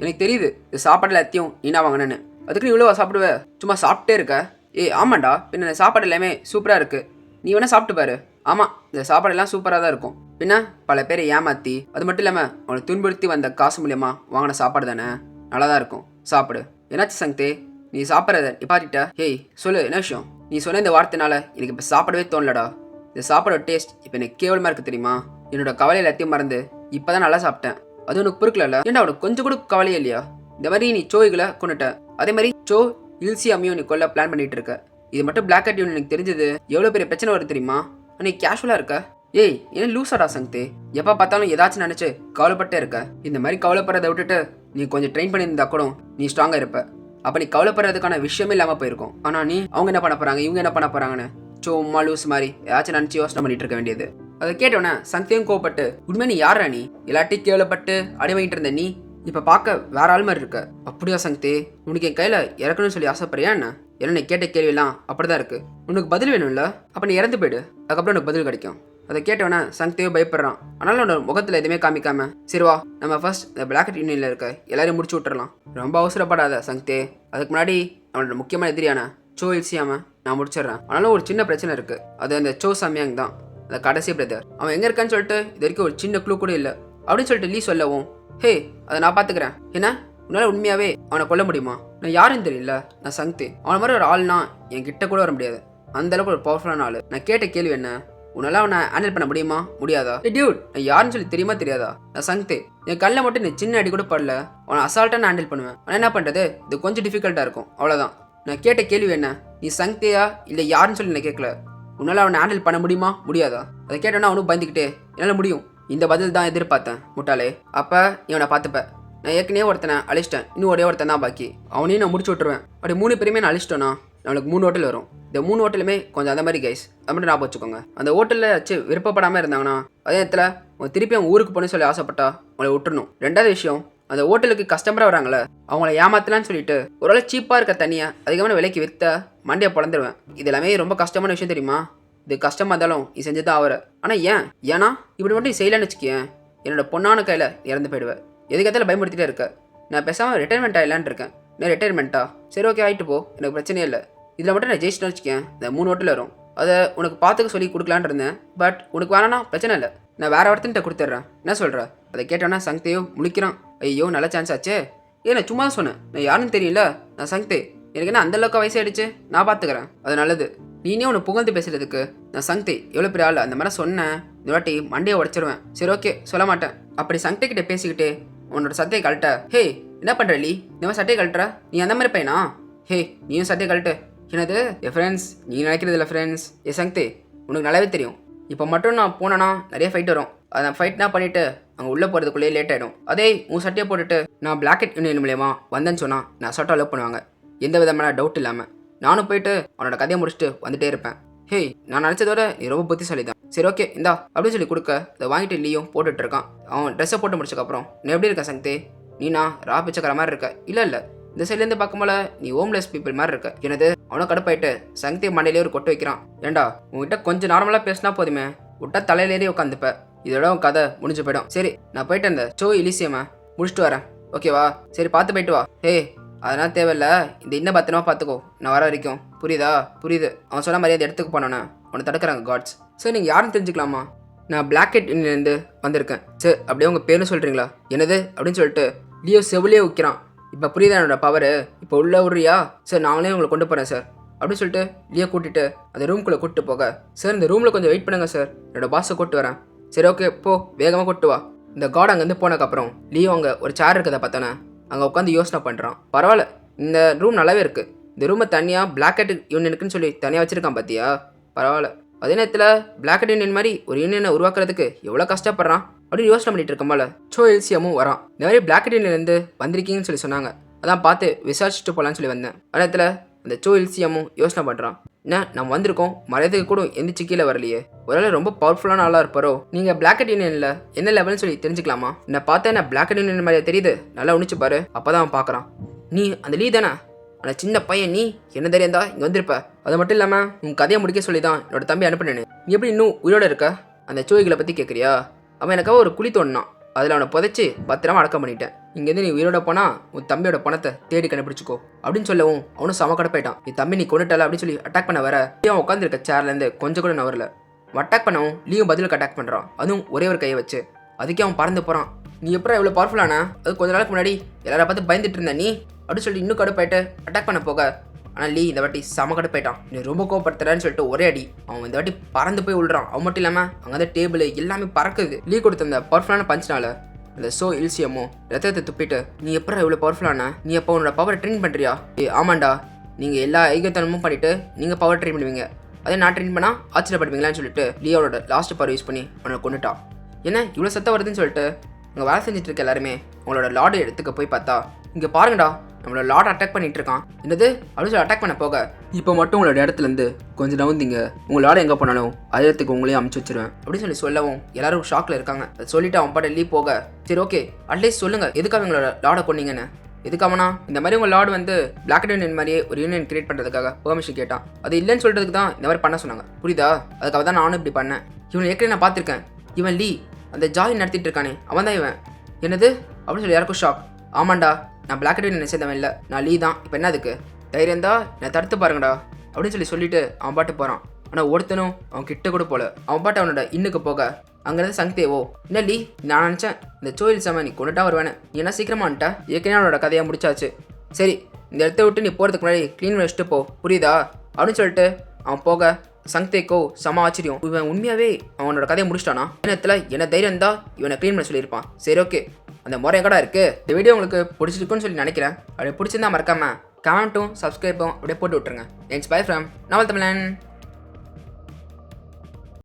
எனக்கு தெரியுது இது சாப்பாடு எல்லாத்தையும் நீனா வாங்கினேன்னு. அதுக்கு நீ இவ்வளோ சாப்பிடுவ? சும்மா சாப்பிட்டே இருக்க? ஏ ஆமாண்டா. பின்ன சாப்பாடு எல்லாமே சூப்பராக இருக்குது நீ வேணால் சாப்பிட்டு பாரு. ஆமாம் இந்த சாப்பாடு எல்லாம் சூப்பராக தான் இருக்கும். பின்ன பல பேரை ஏமாற்றி அது மட்டும் இல்லாமல் அவனை துன்புறுத்தி வந்த காசு மூலியமாக வாங்கின சாப்பாடு தானே? நல்லா தான் இருக்கும். சாப்பிடு. என்னாச்சு சங்கத்தே? நீ சாப்பிட்றத நிப்பாட்டிட்ட? ஹேய் சொல்லு என்ன விஷயம்? நீ சொன்ன இந்த வார்த்தைனால எனக்கு இப்போ சாப்பிடவே தோணலடா. இந்த சாப்பாடோட டேஸ்ட் இப்போ எனக்கு கேவலமாக இருக்குது தெரியுமா? என்னோட கவலை எல்லாத்தையும் மறந்து இப்போ தான் நல்லா சாப்பிட்டேன். அது உனக்கு பொறுக்கல ஏன்டா உனக்கு கொஞ்சம் கூட கவலையே இல்லையா? இந்த மாதிரி நீ சோய்களை கொண்டுட்ட அதே மாதிரி சோ இல்சி அம்மியும் நீ கொல்ல பிளான் பண்ணிட்டு இருக்க. இது மட்டும் பிளாக் அட் எனக்கு தெரிஞ்சது. எவ்வளோ பெரிய பிரச்சனை வரும் தெரியுமா? நீ கேஷுவலாக இருக்க. ஏய் என்ன லூசாடா சங்கத்தே? எப்போ பார்த்தாலும் ஏதாச்சும் நினச்சி கவலைப்பட்டே இருக்க. இந்த மாதிரி கவலைப்படுறதை விட்டுட்டு நீ கொஞ்சம் ட்ரெயின் பண்ணியிருந்தா கூட நீ ஸ்ட்ராங்காக இருப்ப. அப்போ நீ கவலைப்படுறதுக்கான விஷயமே இல்லாமல் போயிருக்கும். ஆனால் நீ அவங்க என்ன பண்ண போகிறாங்க இவங்க என்ன பண்ண போகிறாங்கன்னு சும்மா லூஸ் மாதிரி ஏதாச்சும் நினச்சி யோசனை பண்ணிட்டு இருக்க வேண்டியது. அதை கேட்டோன்னே சங்கத்தையும் கோவப்பட்டு உண்மை நீ யாரா நீ? இல்லாட்டி கேவலப்பட்டு அடிவாங்கிட்டு இருந்த நீ? இப்போ பார்க்க வேற ஆள் மாதிரி இருக்க. அப்படியா சங்கத்தே உனக்கு என் கையில் இறக்கணும்னு சொல்லி ஆசைப்படுறியா என்ன? என்ன நீ கேட்ட கேள்வியெல்லாம் அப்படிதான் இருக்கு. உனக்கு பதில் வேணும்ல? அப்போ நீ இறந்து போயிடு. அதுக்கப்புறம் உனக்கு பதில் கிடைக்கும். அதை கேட்டவன சங்கத்தையோ பயப்படுறான். ஆனாலும் உன்னோட முகத்தில் எதுவுமே காமிக்காம சரி வா நம்ம ஃபர்ஸ்ட் இந்த பிளாக் யூனியனில் இருக்க எல்லாரையும் முடிச்சு விட்டுறலாம். ரொம்ப அவசரப்படாத சங்கத்தே அதுக்கு முன்னாடி அவனோட முக்கியமான எதிரியான சோ இல்சியாம நான் முடிச்சிடுறேன். ஆனாலும் ஒரு சின்ன பிரச்சனை இருக்குது அது அந்த சோ சம்யாங் தான். அந்த கடைசி பிரதர் அவன் எங்கே இருக்கான்னு சொல்லிட்டு இது வரைக்கும் ஒரு சின்ன க்ளூ கூட இல்லை. அப்படின்னு சொல்லிட்டு லீ சொல்லவும் ஹே அதை நான் பார்த்துக்கிறேன் என்ன? உன்னால் உண்மையாகவே அவனை கொல்ல முடியுமா? நான் யாருன்னு தெரியல. நான் சங்தே அவனை மாதிரி ஒரு ஆள்னா என் கிட்ட கூட வர முடியாது. அந்த அளவுக்கு ஒரு பவர்ஃபுல்லான ஆள். நான் கேட்ட கேள்வி என்ன? உன்னால அவனை ஹேண்டில் பண்ண முடியுமா? முடியாதா? டியூட் நான் யாருன்னு சொல்லி தெரியுமா தெரியாதா? நான் சங்தே என் கல்ல மட்டும் நீ சின்ன அடி கூட படல. அவனை அசால்ட்டாக நான் ஹேண்டில் பண்ணுவேன். ஆனால் என்ன பண்ணுறது இது கொஞ்சம் டிஃபிகல்ட்டாக இருக்கும். அவ்வளோதான் நான் கேட்ட கேள்வி என்ன? நீ சங்தியா இல்லை யாருன்னு சொல்லி நான் கேட்கல உன்னால் அவனை ஹேண்டில் பண்ண முடியுமா? முடியாதா? அதை கேட்டோன்னா அவனும் பயந்துக்கிட்டே என்னால் முடியும். இந்த பதில் தான் எதிர்பார்த்தேன் முட்டாளே. அப்போ இவனை பார்த்துப்ப. நான் ஏற்கனவே ஒருத்தனை அழிச்சிட்டேன். இன்னும் ஒரே ஒருத்தன் தான் பாக்கி. அவனையும் நான் முடிச்சு விட்டுருவேன். அப்படி மூணு பேருமே நான் அழிச்சிட்டோன்னா நம்மளுக்கு மூணு ஹோட்டல் வரும். இந்த மூணு ஹோட்டலுமே கொஞ்சம் அந்த மாதிரி கைஸ் அது மட்டும் ஞாபகம் வச்சுக்கோங்க. அந்த ஹோட்டலில் வச்சு விருப்பப்படாமல் இருந்தாங்கன்னா அதே நேரத்தில் உங்க திருப்பி அவங்க ஊருக்கு போகணும்னு சொல்லி ஆசைப்பட்டா உங்களை விட்டுணும் ரெண்டாவது விஷயம் அந்த ஹோட்டலுக்கு கஸ்டமராக வராங்களே அவங்கள ஏமாத்தலான்னு சொல்லிட்டு ஓரளவு சீப்பாக இருக்க தனியா அதிகமான விலைக்கு விற்ற மண்டையை பிளந்துருவேன் இது எல்லாமே ரொம்ப கஷ்டமான விஷயம் தெரியுமா? இது கஷ்டமாக இருந்தாலும் நீ செஞ்சு தான் ஆகிற ஆனால் ஏன்? ஏன்னா இப்படி மட்டும் நீ செய்யலன்னு வச்சுக்கேன் என்னோட பொண்ணான கையில் இறந்து போயிடுவேன் எதுக்கத்தில் பயமுறுத்திட்டே இருக்க? நான் பேசாமல் ரிட்டைர்மெண்ட் ஆகலான்னு இருக்கேன். நான் ரிட்டைர்மெண்ட்டா சரி ஓகே ஆகிட்டு போ. எனக்கு பிரச்சனையே இல்லை. இதில் மட்டும் நான் ஜெயிச்சிட்டேன்னு வச்சுக்கேன் இந்த மூணு ஓட்டில் வரும். அதை உனக்கு பார்த்துக்க சொல்லி கொடுக்கலான்னு இருந்தேன். பட் உனக்கு வேணாம்னா பிரச்சனை இல்லை. நான் வேறு ஒருத்தன்ட்ட கொடுத்துட்றேன். என்ன சொல்கிற அதை கேட்டோன்னா சங்தையோ முழிக்கிறான். ஐயோ நல்ல சான்ஸ் ஆச்சே. ஏ நான் சும்மா சொன்னேன். நான் யாருன்னு தெரியல. நான் சங்தே எனக்கு என்ன அந்த அளவுக்கு வயசாயிடுச்சு? நான் பார்த்துக்கிறேன் அது நல்லது. நீனே உன்னை புகழ்ந்து பேசுறதுக்கு நான் சங்தே எவ்வளோ பெரிய ஆள்? அந்த மாதிரி சொன்னேன். இந்த வாட்டி மண்டையை உடச்சிருவேன். சரி ஓகே சொல்ல மாட்டேன். அப்படி சங்தை கிட்ட பேசிக்கிட்டு உன்னோட சட்டையை கழட்ட. ஹே என்ன பண்ணுற லீ? இந்த மாதிரி சட்டையை கழட்டுற? நீ அந்த மாதிரி பையனா ஹே நீயும் சட்டையை கழட்டு. என்னது? என் ஃப்ரெண்ட்ஸ் நீ நினைக்கிறது இல்லை ஃப்ரெண்ட்ஸ் ஏ சங்தே உனக்கு நல்லாவே தெரியும். இப்போ மட்டும் நான் போனேன்னா நிறைய ஃபைட் வரும். அதை ஃபைட்னா பண்ணிவிட்டு அங்கே உள்ளே போகிறதுக்குள்ளேயே லேட் ஆகிடும் அதே உன் சட்டையை போட்டுட்டு நான் பிளாக்கெட் யூனியன் மூலியமாக வந்தேன்னு சொன்னால் நான் சட்டை அலோவ் பண்ணுவாங்க. எந்த விதமான டவுட் இல்லாமல் நானும் போயிட்டு அவனோட கதையை முடிச்சுட்டு வந்துட்டே இருப்பேன். ஹேய் நான் நினச்சதோட நீ ரொம்ப புத்திசாலி தான் சரி ஓகே இந்தா அப்படின்னு சொல்லி கொடுக்க இதை வாங்கிட்டு லீயும் போட்டுட்டு இருக்கான். அவன் ட்ரெஸ்ஸை போட்டு முடிச்சக்கப்புறம் நீ எப்படி இருக்க சக்தி நீனா ரா பிச்சைக்கிற மாதிரி இருக்க. இல்லை இல்லை இந்த சைட்லேருந்து பார்க்கும்போல நீ ஹோம்லெஸ் பீப்புள் மாதிரி இருக்க. எனது அவனை கடுப்பாயிட்டு சங்கத்தி மண்டையிலே ஒரு கொட்டு வைக்கிறான். ஏண்டா உங்ககிட்ட கொஞ்சம் நார்மலாக பேசினா போதுமே? விட்டா தலையிலேயே உட்காந்துப்ப. இதோட உன் கதை முடிஞ்சு போயிடும். சரி நான் போயிட்டு அந்த சோ இலிசியம்மா முடிச்சுட்டு வரேன். ஓகேவா? சரி பார்த்து போயிட்டு வா. ஏய் அதெல்லாம் தேவையில்ல. இந்த இன்னும் பத்திரமா பார்த்துக்கோ நான் வர வரைக்கும். புரியுதா? புரியுது. அவன் சொன்ன மாதிரி அந்த இடத்துக்கு போனோண்ணே உன்னை தடுக்கிறாங்க காட்ஸ் சார் நீங்கள் யாருன்னு தெரிஞ்சுக்கலாமா? நான் பிளாக்கெட் இருந்து வந்திருக்கேன். சரி அப்படியே உங்கள் பேரும் சொல்கிறீங்களா என்னது? அப்படின்னு சொல்லிட்டு லியோ செவிலியே வைக்கிறான் இப்போ புரியுதா என்னோட பவர் இப்போ உள்ள விட்றியா சார் நாங்களே உங்களை கொண்டு போகிறேன் சார் அப்படின்னு சொல்லிட்டு லியோ கூட்டிட்டு அந்த ரூம்குள்ளே கூட்டு போக. சார் இந்த ரூமில் கொஞ்சம் வெயிட் பண்ணுங்க சார் என்னோட பாஸை கூட்டு வரேன். சரி ஓகே போ. வேகமாக கூட்டு வா. இந்த காட் அங்கேருந்து போனதுக்கப்புறம் லியோ அங்கே ஒரு சேர் இருக்கதை பார்த்தோன்னே அங்கே உட்காந்து யோசனை பண்ணுறான் பரவாயில்ல இந்த ரூம் நல்லாவே இருக்குது இந்த ரூமை தனியாக பிளாக்கெட் யூனியனுக்குன்னு சொல்லி தனியாக வச்சுருக்கான் பார்த்தியா பரவாயில்ல. அதே நேரத்தில் பிளாக்கெட் யூனியன் மாதிரி ஒரு யூனியனை உருவாக்குறதுக்கு எவ்வளோ கஷ்டப்படுறான்? அப்படின்னு யோசனை பண்ணிட்டு இருக்கமால. சோ எல்சியமும் வரான். இந்த மாதிரி பிளாக்கெட் யூனியன்லேருந்து வந்திருக்கீங்கன்னு சொல்லி சொன்னாங்க. அதான் பார்த்து விசாரிச்சுட்டு போகலான்னு சொல்லி வந்தேன். அதே நேரத்தில் அந்த சோயில்சியமும் யோசனை பண்ணுறான் என்ன நம்ம வந்திருக்கோம். மறையதுக்கு கூட எந்திரிச்சு கீழே வரலையே. ஒருவேளை ரொம்ப பவர்ஃபுல்லான ஆளாக இருப்பாரோ? நீங்கள் பிளாக்கெட் யூனியனில் என்ன லெவல்னு சொல்லி தெரிஞ்சுக்கலாமா? நான் பார்த்தா என்ன பிளாக்கெட் யூனியன் மாதிரியே தெரியுது. நல்லா உணிச்சு பாரு. அப்போ தான் அவன் பார்க்குறான். நீ அந்த லீ தானே? அந்த சின்ன பையன் நீ? என்ன தைரியம் தான் இங்கே வந்திருப்ப. அது மட்டும் இல்லாமல் உன் கதையை முடிக்க சொல்லி தான் என்னோட தம்பி அனுப்பினேன். நீ எப்படி இன்னும் உயிரோட இருக்க? அந்த சோய்களை பற்றி கேட்குறியா அவன் எனக்காக ஒரு குழி தோணுனான் அதில் அவனை புதைச்சி பத்திரமா அடக்கம் பண்ணிட்டேன். இங்கேருந்து நீ உயிரோட போனா உன் தம்பியோட பணத்தை தேடி கண்டுபிடிச்சிக்கோ. அப்படின்னு சொல்லவும் அவனும் சம கடுப்பாயிட்டான். என் தம்பி நீ கொண்டுட்டல அப்படின்னு சொல்லி அட்டாக் பண்ண வர அவன் உட்காந்துருக்க சேர்லேருந்து கொஞ்சம் கூட நவரல. அட்டாக் பண்ணவும் லீவும் பதிலுக்கு அட்டாக் பண்ணுறான் அதுவும் ஒரே ஒரு கையை வச்சு. அதுக்கே அவன் பறந்து போகிறான் நீ எப்படா இவ்வளோ பவர்ஃபுல்லானா அது கொஞ்ச நாளுக்கு முன்னாடி எல்லாரை பார்த்து பயந்துட்டு இருந்த நீ? அப்படின்னு சொல்லி இன்னும் கடுப்பாயிட்டு அட்டாக் பண்ண போக ஆனால் லீ இந்த வாட்டி செம போயிட்டான் நீ ரொம்ப கோவப்படுத்துறேன்னு சொல்லிட்டு ஒரே அடி. அவன் இந்த வாட்டி பறந்து போய் விழுறான். அவன் மட்டும் இல்லாமல் அங்கே தான் டேபிள் எல்லாமே பறக்குது. லீ கொடுத்த அந்த பவர்ஃபுல்லான பஞ்சினால அந்த சோ இல்சியமோ ரத்தத்தை துப்பிட்டு நீ எப்படா இவ்வளோ பவர்ஃபுல்லான நீ எப்போ உன்னோட பவர் ட்ரெயின் பண்ணுறியா ஏ ஆமாண்டா. நீங்கள் எல்லா ஐகத்தனமும் பண்ணிட்டு நீங்கள் பவர் ட்ரெயின் பண்ணுவீங்க. அதே நான் ட்ரெயின் பண்ணால் ஆச்சரியப்படுவீங்களான்னு சொல்லிட்டு லியோனோட லாஸ்ட் பவர் யூஸ் பண்ணி அவனை கொண்டுட்டான் என்ன? இவ்வளோ சத்தம் வருதுன்னு சொல்லிட்டு அங்கே வேலை செஞ்சுட்டு இருக்க எல்லாருமே உங்களோட லாடு எடுத்துக்க போய் பார்த்தா இங்கே பாருங்கடா. நம்மளோட லாட் அட்டாக் பண்ணிட்டு இருக்கான் என்னது? அப்படின்னு சொல்லி அட்டாக் பண்ண போக இப்போ மட்டும் உங்களோட இடத்துலேருந்து கொஞ்சம் நவுந்தீங்க உங்கள் லாட் எங்கே போனாலும் அதே இடத்துக்கு உங்களையும் அமுச்சு வச்சிருவேன். அப்படின்னு சொல்லி சொல்லவும் எல்லாரும் ஷாக்கில் இருக்காங்க. அதை சொல்லிட்டு அவன் பாட்டு லீவ் போக சரி ஓகே அட்லீஸ்ட் சொல்லுங்கள் எதுக்காக உங்களோட லார்டை கொண்டீங்கன்னு எதுக்காமனா இந்த மாதிரி உங்கள் லார்டு வந்து பிளாக் அண்ட் யூனியன் மாதிரியே ஒரு யூனியன் கிரியேட் பண்ணுறதுக்காக பெர்மிஷன் கேட்டான். அது இல்லைன்னு சொல்கிறதுக்கு தான் இந்த மாதிரி பண்ண சொன்னாங்க. புரியுதா? அதுக்காக தான் நானும் இப்படி பண்ணேன். இவனை ஏற்கனவே நான் பார்த்துருக்கேன். இவன் லீ. அந்த ஜாயின் நடத்திட்டு இருக்கானே. அவன் தான் இவன். என்னது? அப்படின்னு சொல்லி யாருக்கும் ஷாக் ஆமாண்டா நான் பிளாக் அண்ட் யூனியன் சேர்ந்தவன் இல்லை. நான் லீ தான். இப்போ என்ன அதுக்கு? தைரியம் தான் என்னை தடுத்து பாருங்கடா. அப்படின்னு சொல்லி சொல்லிட்டு அவன் பாட்டு போகிறான் ஆனால் ஒருத்தனும் அவன் கிட்ட கூட போல அவன் பாட்டு அவனோட இன்னுக்கு போக. அங்கேருந்து சங்தேவோ என்ன லீ நான் நினச்சேன் இந்த சோயில் செம நீ கொண்டுட்டா வருவேன் நீ என்ன சீக்கிரமா ஏற்கனவே அவனோட கதையை முடிச்சாச்சு. சரி இந்த இடத்த விட்டு நீ போகிறதுக்கு முன்னாடி க்ளீன் வச்சுட்டு போ. புரியுதா? அப்படின்னு சொல்லிட்டு அவன் போக. சங்தேக்கோ சம ஆச்சரியம். இவன் உண்மையாகவே அவனோட கதையை முடிச்சிட்டானா? நேரத்தில் என்ன தைரியம் தான் இவனை க்ளீன் பண்ண சொல்லியிருப்பான். சரி ஓகே அந்த முறை கூட இருக்கு? இந்த வீடியோ உங்களுக்கு பிடிச்சிருக்குன்னு சொல்லி நினைக்கிறேன். அப்படி பிடிச்சிருந்தா மறக்காம கமெண்ட்டும் சப்ஸ்கிரைப்பும் அப்படியே போட்டு விட்டுருங்க. என்ஸ் பை ஃப்ரம் நவல் தமிழன்.